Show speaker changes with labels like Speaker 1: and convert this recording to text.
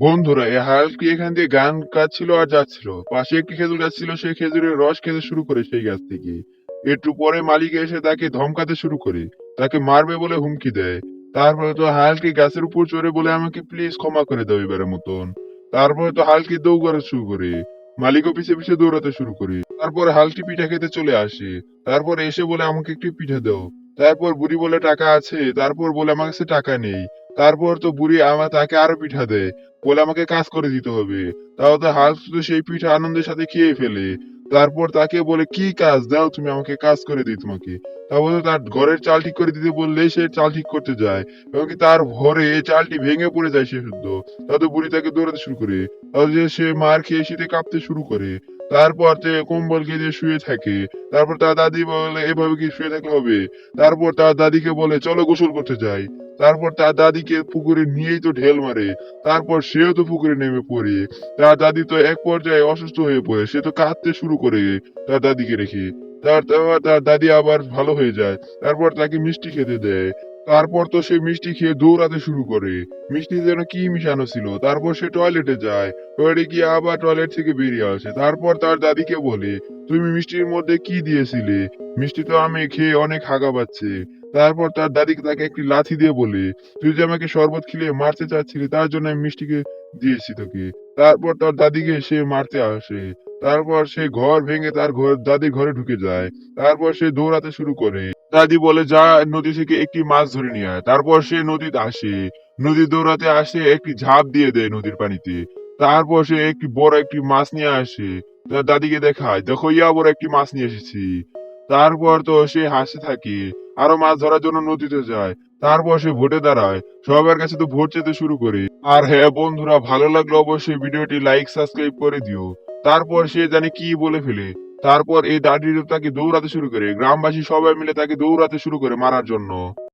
Speaker 1: বন্ধুরা, এই হালকি এখান দিয়ে গান গাচ্ছিল আর যাচ্ছিল। পাশে একটি খেজুর গাছ ছিল সে খেজুরের রস খেতে শুরু করে সেই গাছ থেকে। একটু পরে মালিক এসে তাকে ধমকাতে শুরু করে। তাকে মারবে বলে হুমকি দেয়। তারপরে তো হালকি গাছের উপর চড়ে বলে আমাকে প্লিজ ক্ষমা করে দাও এবারের মতন। তারপরে তো হালকি দৌড়াতে শুরু করে। মালিকও পিছে পিছে দৌড়াতে শুরু করে। তারপর হালকি পিঠা খেতে চলে আসে। তারপর এসে বলে, আমাকে একটু পিঠা দাও। তারপর বুড়ি বলে, টাকা আছে। তারপর বলে, আমার কাছে টাকা নেই। তারপর তো বুড়ি আমার তাকে আরও পিঠা দেয়। বলে আমাকে কাজ করে দিতে হবে। তাও তো হাল তো সেই পিঠা আনন্দের সাথে খেয়ে ফেলে। তারপর তাকে বলে, কি কাজ? দাও, তুমি আমাকে কাজ করে দিই তোমাকে। তারপর তার ঘরের চাল ঠিক করে দিতে বললে সে চাল ঠিক করতে যায়। এবং তার ঘরে চালটি ভেঙে পড়ে যায় সে শুদ্ধ। তাতে বুড়ি তাকে দৌড়াতে শুরু করে। তাহলে সে মার খেয়ে শীতে কাঁপতে শুরু করে। তারপর সে কম্বল দিয়ে শুয়ে থাকে। তারপর তার দাদি বলে, এভাবে কি শুয়ে থাকলে হবে? তারপর তার দাদিকে বলে, চলো গোসল করতে যাই। তারপর তার দাদিকে পুকুরে নিয়েই তো ঢেল মারে, তারপর সেও তো পুকুরে নেমে পড়ে। তার দাদি তো এক পর্যায়ে অসুস্থ হয়ে পড়ে, সে তো কাঁদতে শুরু করে তার দাদিকে রেখে। তার তার দাদি আবার ভালো হয়ে যায়, তারপর তাকে মিষ্টি খেতে দেয়। তারপর তো সে মিষ্টি খেয়ে দৌড়াতে শুরু করে। মিষ্টি যেন কি মিশানো ছিল, তারপর সে টয়লেটে যায়। টয়লেটে গিয়ে আবার টয়লেট থেকে বেরিয়ে আসে। তারপর তার দাদিকে বলে, তুমি মিষ্টির মধ্যে কি দিয়েছিলে? মিষ্টি তো আমি খেয়ে অনেক হাগা পাচ্ছে তারপর তার দাদিকে তাকে একটি লাথি দিয়ে বলে তুই যে আমাকে শরবত খেলিয়ে মারতে চাচ্ছিলি, তার জন্য আমি মিষ্টিকে দিয়েছি তোকে। তারপর তার দাদিকে সে মারতে আসে। তারপর সে ঘর ভেঙে তার ঘর, দাদির ঘরে ঢুকে যায়। তারপর সে দৌড়াতে শুরু করে। দাদি বলে, যা নদী থেকে একটি মাছ ধরে নিয়ে আয়। তারপর সে নদীতে আসে। নদী দৌড়াতে আসে, একটি ঝাঁপ দিয়ে দেয় নদীর পানিতে। তারপর সে একটি বড় একটি মাছ নিয়ে আসে। তার দাদিকে দেখায়, দেখো, ইয়া বড় একটি মাছ নিয়ে এসেছি। তারপর তো সে হাসে থাকে। আরও মাছ ধরার জন্য নদীতে যায়। তারপর সে ভোটে দাঁড়ায়। সবার কাছে তো ভোট যেতে শুরু করে। আর হ্যাঁ বন্ধুরা, ভালো লাগল অবশ্যই ভিডিওটি লাইক সাবস্ক্রাইব করে দিও। তারপর সে জানে কি বলে ফেলে। তারপর এই দাঁড়িয়ে তাকে দৌড়াতে শুরু করে। গ্রামবাসী সবাই মিলে তাকে দৌড়াতে শুরু করে মারার জন্য।